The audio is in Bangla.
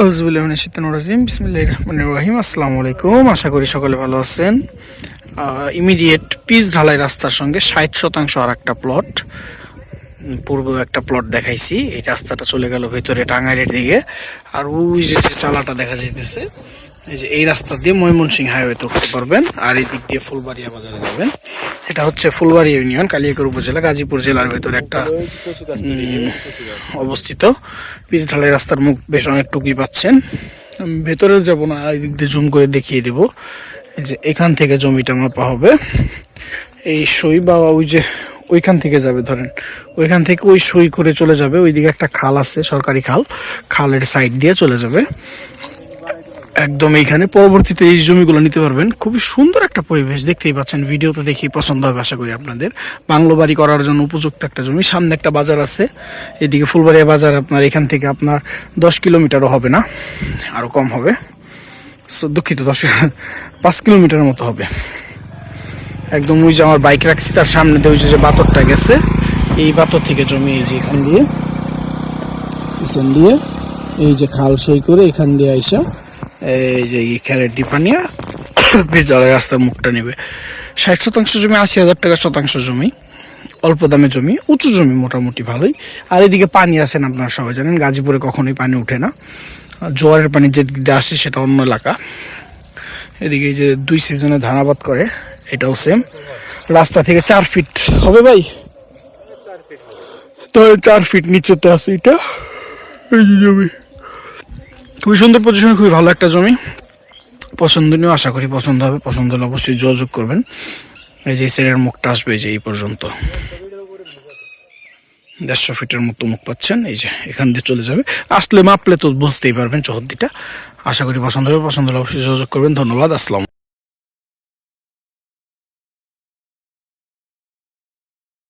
রাজিম বিসমিল্লাহির রহমানির রহিম আসসালামু আলাইকুম আশা করি সকলে ভালো আছেন। ইমিডিয়েট পিস ঢালাই রাস্তার সঙ্গে ষাট শতাংশ আর একটা প্লট পূর্ব একটা প্লট দেখাইছি। এই রাস্তাটা চলে গেল ভেতরে টাঙ্গাইলের দিকে। আর ওই যে চালাটা দেখা যাইতেছে এই যে এই রাস্তা দিয়ে ময়মনসিং হাইওয়েতে উঠতে পারবেন, আর এই দিক দিয়ে ফুলবাড়িয়া বাজারে যাবেন। এটা হচ্ছে ফুলবাড়ি ইউনিয়ন কালিয়াকর উপজেলা, গাজীপুর জেলার ভেতরে একটা অবস্থিত। পিচ ঢালাই রাস্তার মুখ বেশ অনেক টুকি পাচ্ছেন। ভেতরে যাব না এই দিক দিয়ে জুম করে দেখিয়ে দেব। এই যে এখান থেকে জমিটা মাপা হবে। এই সই বা ওই যে ওইখান থেকে যাবে, ধরেন। ওইখান থেকে ওই সই করে চলে যাবে। ওইদিকে একটা খাল আছে, সরকারি খাল। খালের সাইড দিয়ে চলে যাবে। একদম এইখানে। পরবর্তীতে এই জমিগুলো নিতে পারবেন। খুবই সুন্দর একটা পরিবেশ দেখতেই পাচ্ছেন। ভিডিওতে দেখি পছন্দ হবে, আশা করি আপনাদের। বাংলো বাড়ি করার জন্য উপযুক্ত একটা জমি। সামনে একটা বাজার আছে। এদিকে ফুলবাড়িয়া বাজার আপনার, এখান থেকে আপনার দশ কিলোমিটারও হবে না আরও কম হবে। দুঃখিত দশ পাঁচ কিলোমিটারের মতো হবে। একদম ওই যে আমার বাইক রাখছি, তার সামনে দিয়ে ওই যে যে বাতরটা গেছে, এই বাতর থেকে জমি এই যে এখান দিয়ে, পিছন দিয়ে, এই যে খাল সই করে এখান দিয়ে আইসা এই যে এই খেলের ডিপানিয়া বেজালের রাস্তার মুখটা নেবে। ষাট শতাংশ জমি আশি হাজার টাকা শতাংশ জমি অল্প দামে জমি উঁচু জমি মোটামুটি ভালোই। আর এদিকে পানি আসেন আপনারা সবাই জানেন গাজীপুরে কখনোই পানি উঠে না। জোয়ারের পানি যে দিক দিয়ে আসে সেটা অন্য এলাকা। এদিকে এই যে দুই সিজনে ধানাবাদ করে এটাও সেম রাস্তা থেকে চার ফিট হবে ভাই? তো চার ফিট নিচে তো আছে এটা। এই যে জমি। খুবই সুন্দর পজিশন খুবই ভালো একটা জমি। পছন্দনীয়, আশা করি পছন্দ হবে। পছন্দ হলে অবশ্যই যোগাযোগ করবেন। এই যে সাইডের মুখটা আসবে, এই যে এই পর্যন্ত। দেড়শো ফিটের মতো মুখ পাচ্ছেন, এই যে এখান দিয়ে চলে যাবে। আসলে মাপলে তো বুঝতেই পারবেন চৌহদ্দিটা। আশা করি পছন্দ হবে, পছন্দ হলে অবশ্যই যোগাযোগ করবেন। ধন্যবাদ, আসসালাম